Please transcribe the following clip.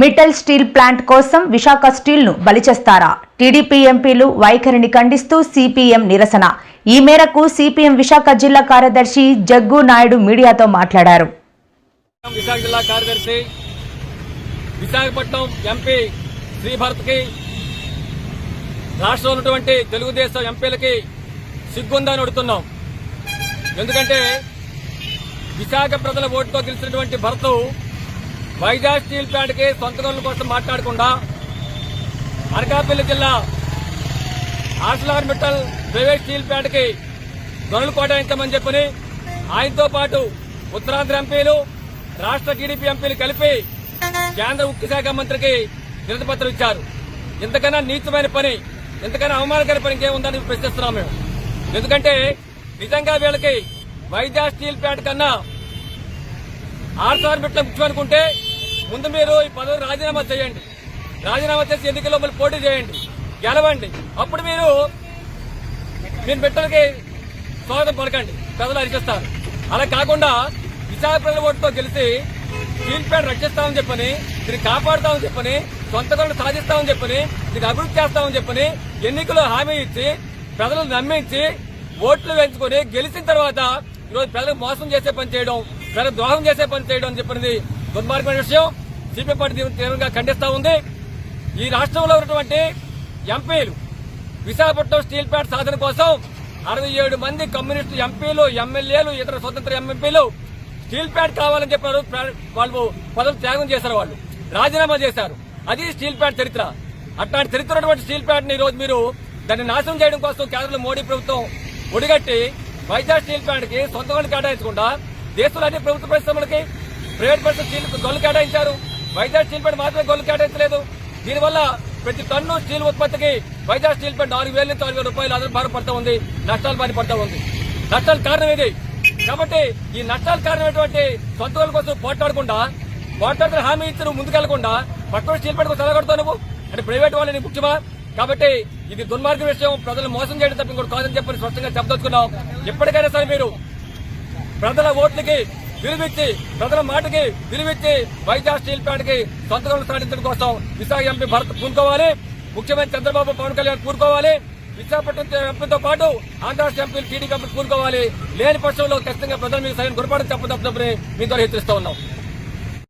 Mittal steel plant కోసం Visakha స్టీల్ను బలిచేస్తారా? TDP ఎంపీలు వైఖరిని ఖండిస్తూ సిపిఎం నిరసన. ఈ మేరకు సిపిఎం విశాఖ జిల్లా కార్యదర్శి జగ్గు నాయుడు మీడియాతో మాట్లాడారు. విశాఖ జిల్లా కార్యదర్శి విశాఖపట్నం ఎంపీ శ్రీభరత్కి రాష్ట్రంలో ఉన్నటువంటి తెలుగుదేశం ఎంపీలకి సిగ్గుందని అడుగుతున్నాం. ఎందుకంటే విశాఖ ప్రజల ఓటుతో గెలిచినటువంటి భరత్ వైజాగ్ స్టీల్ ప్లాంట్కి సొంత రోజుల కోసం మాట్లాడకుండా అనకాపల్లి జిల్లా ఆర్సలార్ మిట్టల్ ప్రైవేట్ స్టీల్ ప్లాంట్కి గనులు కేటాయించమని చెప్పని ఆయనతో పాటు ఉత్తరాంధ్ర ఎంపీలు రాష్ట్ర టీడీపీ ఎంపీలు కలిపి కేంద్ర ఉక్కు శాఖ మంత్రికి వినతిపత్రం ఇచ్చారు. ఇంతకన్నా నీచమైన పని ఇంతకన్నా అవమానకర పని ఇంకేముందని ప్రశ్నిస్తున్నాం మేము. ఎందుకంటే నిజంగా వీళ్ళకి వైజాగ్ స్టీల్ ప్లాంట్ కన్నా ఆర్సార్ బిట్ల ముఖ్యం అనుకుంటే ముందు మీరు ఈ పదవి రాజీనామా చేయండి. రాజీనామా చేసి ఎన్నికల్లో మళ్ళీ పోటీ చేయండి. గెలవండి. అప్పుడు మీరు మీరు బిడ్డలకి స్వాగతం పలకండి. ప్రజలు అరిచిస్తారు అలా కాకుండా విశాఖ ప్రజల ఓటుతో గెలిచి స్టీల్ ప్లాంట్ రక్షిస్తామని చెప్పని దీన్ని కాపాడుతామని చెప్పని సొంత గనులు సాధిస్తామని చెప్పని దీన్ని అభివృద్ధి చేస్తామని చెప్పని ఎన్నికల్లో హామీ ఇచ్చి ప్రజలను నమ్మించి ఓట్లు వేయించుకొని గెలిచిన తర్వాత ఈరోజు ప్రజలకు మోసం చేసే పని చేయడం ప్రజలకు ద్రోహం చేసే పని చేయడం అని చెప్పినది దుర్మార్గమైన విషయం సిపిఐ పార్టీ తీవ్రంగా ఖండిస్తా ఉంది. ఈ రాష్ట్రంలో ఉన్నటువంటి ఎంపీలు విశాఖపట్నం స్టీల్ ప్లాంట్ సాధన కోసం అరవై ఏడు మంది కమ్యూనిస్టు ఎంపీలు ఎమ్మెల్యేలు ఇతర స్వతంత్ర ఎంపీలు స్టీల్ ప్లాంట్ కావాలని చెప్పారు వాళ్ళు పదవి త్యాగం చేశారు వాళ్ళు. రాజీనామా చేశారు. అది స్టీల్ ప్లాంట్ చరిత్ర. అట్లాంటి చరిత్ర ఉన్నటువంటి స్టీల్ ప్లాంట్ని రోజు మీరు దాన్ని నాశనం చేయడం కోసం కేంద్రంలో మోడీ ప్రభుత్వం ఒడిగట్టి వైజాగ్ స్టీల్ ప్లాంట్కి సొంత కేటాయించకుండా దేశంలో అన్ని ప్రభుత్వ పరిశ్రమలకి ప్రైవేట్ పర్సన్ స్టీల్ గొల్లు కేటాయించారు. వైజాగ్ స్టీల్ ప్లాంట్ మాత్రమే గొల్లు కేటాయించలేదు. దీనివల్ల ప్రతి టన్ను స్టీల్ ఉత్పత్తికి వైజాగ్ స్టీల్ ప్లాంట్ నాలుగు వేల నుంచి ఆరు వేల రూపాయలు అదనపు భారం పడతా ఉంది. నష్టాలు బారి పడతా ఉంది. నష్టాల కారణం ఇది. కాబట్టి ఈ నష్టాల కారణమైనటువంటి సొంత వాళ్ళ కోసం పోట్లాడకుండా పోట్లాడుతున్న హామీ ఇచ్చిన ముందుకెళ్ళకుండా పక్కన స్టీల్ ప్లాంట్ చదవగడతావు నువ్వు. అంటే ప్రైవేట్ వాళ్ళని ముఖ్యమా? కాబట్టి ఇది దుర్మార్గ విషయం. ప్రజలు మోసం చేయడం తప్ప ఇంకోటి కాదని చెప్పని స్పష్టంగా చెప్పదలుచుకున్నాం. ఎప్పటికైనా సరే మీరు ప్రజల ఓట్లకి విలువిచ్చి ప్రజల మాటకి విలువిచ్చి వైజాగ్ స్టీల్ ప్లాంట్కి సంతకం సాధించడం కోసం విశాఖ ఎంపీ భరత్ పూనుకోవాలి. ముఖ్యమంత్రి చంద్రబాబు పవన్ కళ్యాణ్ కూరుకోవాలి విశాఖపట్నం ఎంపీతో పాటు ఆంధ్ర ఎంపీలు టీడీ కంపెనీ కూరుకోవాలి లేని పక్షంలో ఖచ్చితంగా ప్రజలు మీకు సైన్ గురపాటు చెప్పదప్పని మీ ద్వారా హెచ్చరిస్తా ఉన్నాం.